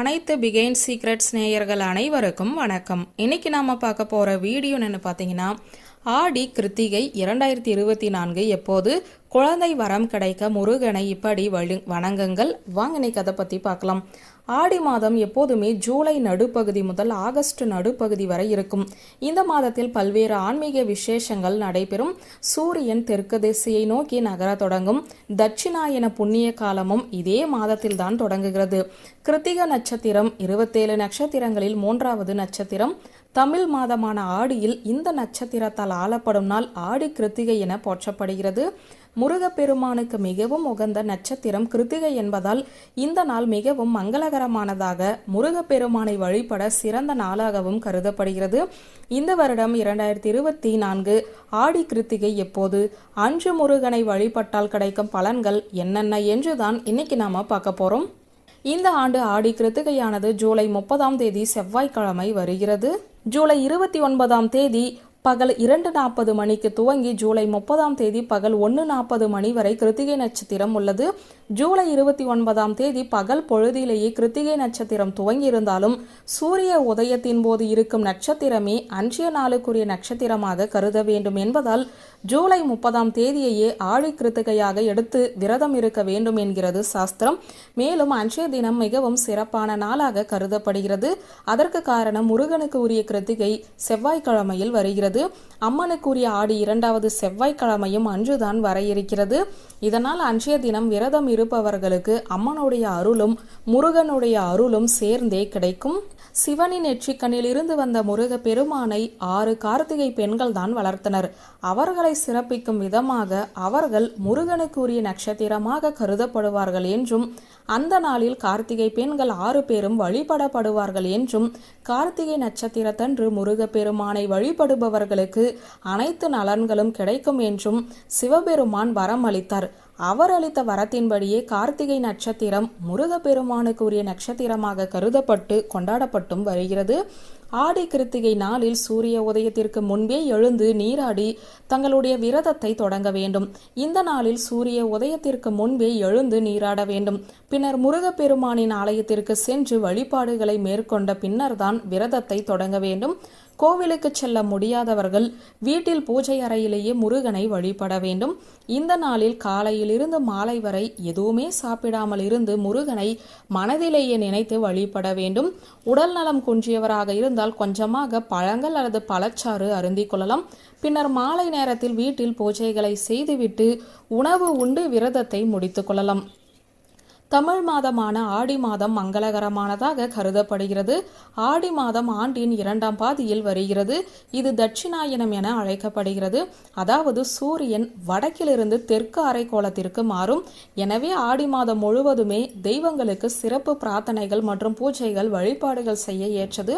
அனைத்து பிகைன் சீக்ரெட்ஸ் நேயர்கள் அனைவருக்கும் வணக்கம். இன்னைக்கு நாம பார்க்க போற வீடியோ என்னன்னு பார்த்தீங்கன்னா ஆடி கிருத்திகை இரண்டாயிரத்தி இருபத்தி நான்கு எப்போது குழந்தை வரம் கிடைக்க முருகனை இப்படி வழி வணங்குங்கள். வாங்க இன்னைக்கு அதை பற்றி பார்க்கலாம். ஆடி மாதம் எப்போதுமே ஜூலை நடுப்பகுதி முதல் ஆகஸ்ட் நடுப்பகுதி வரை இருக்கும். இந்த மாதத்தில் பல்வேறு ஆன்மீக விசேஷங்கள் நடைபெறும். சூரியன் தெற்கு திசையை நோக்கி நகர தொடங்கும். தட்சிணாயன புண்ணிய காலமும் இதே மாதத்தில் தான் தொடங்குகிறது. கிருத்திக நட்சத்திரம் இருபத்தேழு நட்சத்திரங்களில் மூன்றாவது நட்சத்திரம். தமிழ் மாதமான ஆடியில் இந்த நட்சத்திரத்தால் ஆளப்படும் நாள் ஆடி கிருத்திகை என போற்றப்படுகிறது. முருகப்பெருமானுக்கு மிகவும் உகந்த நட்சத்திரம் கிருத்திகை என்பதால் இந்த நாள் மிகவும் மங்களகரமானதாக முருகப்பெருமானை வழிபட சிறந்த நாளாகவும் கருதப்படுகிறது. இந்த வருடம் இரண்டாயிரத்தி இருபத்தி நான்கு ஆடி கிருத்திகை எப்போது? அன்று முருகனை வழிபட்டால் கிடைக்கும் பலன்கள் என்னென்ன என்றுதான் இன்னைக்கு நாம பார்க்க போறோம். இந்த ஆண்டு ஆடி கிருத்திகையானது ஜூலை முப்பதாம் தேதி செவ்வாய்க்கிழமை வருகிறது. ஜூலை இருபத்தி ஒன்பதாம் தேதி பகல் இரண்டு நாற்பது மணிக்கு துவங்கி ஜூலை முப்பதாம் தேதி பகல் ஒன்று நாற்பது மணி வரை கிருத்திகை நட்சத்திரம் உள்ளது. ஜூலை இருபத்தி ஒன்பதாம் தேதி பகல் பொழுதிலேயே கிருத்திகை நட்சத்திரம் துவங்கி இருந்தாலும் சூரிய உதயத்தின் போது இருக்கும் நட்சத்திரமே அன்றைய நாளுக்குரிய நட்சத்திரமாக கருத வேண்டும் என்பதால் ஜூலை முப்பதாம் தேதியையே ஆழி கிருத்திகையாக எடுத்து விரதம் இருக்க வேண்டும் என்கிறது சாஸ்திரம். மேலும் அன்றைய தினம் மிகவும் சிறப்பான நாளாக கருதப்படுகிறது. அதற்கு காரணம் முருகனுக்கு உரிய கிருத்திகை செவ்வாய்க்கிழமையில் வருகிறது. இருக்கிறது அம்மனுக்குரிய ஆடி இரண்டாவது செவ்வாய்க்கிழமையும் அன்றுதான் வர இருக்கிறது இதனால் அன்றைய தினம் விரதம் இருப்பவர்களுக்கு அம்மனுடைய அருளும் முருகனுடைய அருளும் சேர்ந்தே கிடைக்கும். சிவனின் நெற்றிக்கண்ணில் இருந்து வந்த முருக பெருமானை ஆறு கார்த்திகை பெண்கள் தான் வளர்த்தனர். அவர்களை சிறப்பிக்கும் விதமாக அவர்கள் முருகனுக்குரிய நட்சத்திரமாக கருதப்படுவார்கள் என்றும் அந்த நாளில் கார்த்திகை பெண்கள் ஆறு பேரும் வழிபடப்படுவார்கள் என்றும் கார்த்திகை நட்சத்திரத்தன்று முருக பெருமானை வழிபடுபவர்கள் அவர்களுக்கு அனைத்து நலன்களும் கிடைக்கும் என்றும் சிவபெருமான் வரம் அளித்தார். அவர் அளித்த வரத்தின்படியே கார்த்திகை நட்சத்திரம் முருகப்பெருமானுக்கு உரிய நட்சத்திரமாக கருதப்பட்டு கொண்டாடப்பட்டும் வருகிறது. ஆடி கிருத்திகை நாளில் சூரிய உதயத்திற்கு முன்பே எழுந்து நீராடி தங்களுடைய விரதத்தை தொடங்க வேண்டும். இந்த நாளில் சூரிய உதயத்திற்கு முன்பே எழுந்து நீராட வேண்டும். பின்னர் முருகப்பெருமானின் ஆலயத்திற்கு சென்று வழிபாடுகளை மேற்கொண்ட பின்னர்தான் விரதத்தை தொடங்க வேண்டும். கோவிலுக்கு செல்ல முடியாதவர்கள் வீட்டில் பூஜை அறையிலேயே முருகனை வழிபட வேண்டும். இந்த நாளில் காலையிலிருந்து மாலை வரை எதுவுமே சாப்பிடாமல் இருந்து முருகனை மனதிலேயே நினைத்து வழிபட வேண்டும். உடல் நலம் குன்றியவராக இருந்தால் கொஞ்சமாக பழங்கள் அல்லது பழச்சாறு அருந்திக் கொள்ளலாம். பின்னர் மாலை நேரத்தில் வீட்டில் பூஜைகளை செய்துவிட்டு உணவு உண்டு விரதத்தை முடித்துக் கொள்ளலாம். தமிழ் மாதமான ஆடி மாதம் மங்களகரமானதாக கருதப்படுகிறது. ஆடி மாதம் ஆண்டின் இரண்டாம் பாதியில் வருகிறது. இது தட்சிணாயனம் என அழைக்கப்படுகிறது. அதாவது சூரியன் வடக்கிலிருந்து தெற்கு அரைக்கோளத்திற்கு மாறும். எனவே ஆடி மாதம் முழுவதுமே தெய்வங்களுக்கு சிறப்பு பிரார்த்தனைகள் மற்றும் பூஜைகள் வழிபாடுகள் செய்ய ஏற்றது.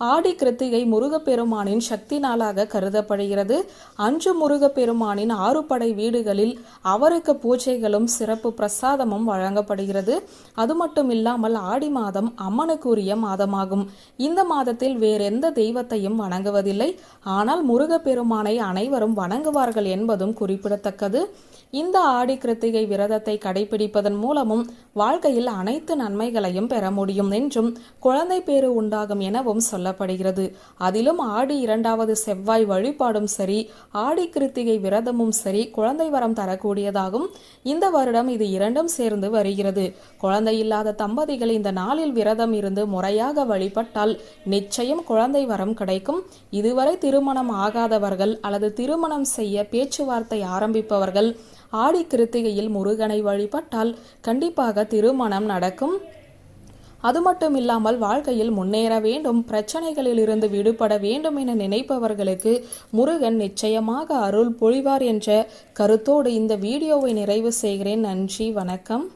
ஆடி கிருத்திகை முருகப்பெருமானின் சக்தி நாளாக கருதப்படுகிறது. அன்று முருகப்பெருமானின் ஆறு படை வீடுகளில் அவருக்கு பூஜைகளும் சிறப்பு பிரசாதமும் வழங்கப்படுகிறது. அது மட்டும் இல்லாமல் ஆடி மாதம் அம்மனுக்குரிய மாதமாகும். இந்த மாதத்தில் வேறெந்த தெய்வத்தையும் வணங்குவதில்லை. ஆனால் முருகப்பெருமானை அனைவரும் வணங்குவார்கள் என்பதும் குறிப்பிடத்தக்கது. இந்த ஆடி கிருத்திகை விரதத்தை கடைபிடிப்பதன் மூலமும் வாழ்க்கையில் அனைத்து நன்மைகளையும் பெற முடியும் என்றும் குழந்தை பேறு உண்டாகும் எனவும் சொல்லப்படுகிறது. அதிலும் ஆடி இரண்டாவது செவ்வாய் வழிபாடும் சரி ஆடி கிருத்திகை விரதமும் சரி குழந்தை வரம் தரக்கூடியதாகும். இந்த வருடம் இது இரண்டும் சேர்ந்து வருகிறது. குழந்தை இல்லாத தம்பதிகள் இந்த நாளில் விரதம் இருந்து முறையாக வழிபட்டால் நிச்சயம் குழந்தை வரம் கிடைக்கும். இதுவரை திருமணம் ஆகாதவர்கள் அல்லது திருமணம் செய்ய பேச்சுவார்த்தை ஆரம்பிப்பவர்கள் ஆடி கிருத்திகையில் முருகனை வழிபட்டால் கண்டிப்பாக திருமணம் நடக்கும். அது மட்டும் இல்லாமல் வாழ்க்கையில் முன்னேற வேண்டும் பிரச்சனைகளில் இருந்து விடுபட வேண்டும் என நினைப்பவர்களுக்கு முருகன் நிச்சயமாக அருள் பொழிவார் என்ற கருத்தோடு இந்த வீடியோவை நிறைவு செய்கிறேன். நன்றி வணக்கம்.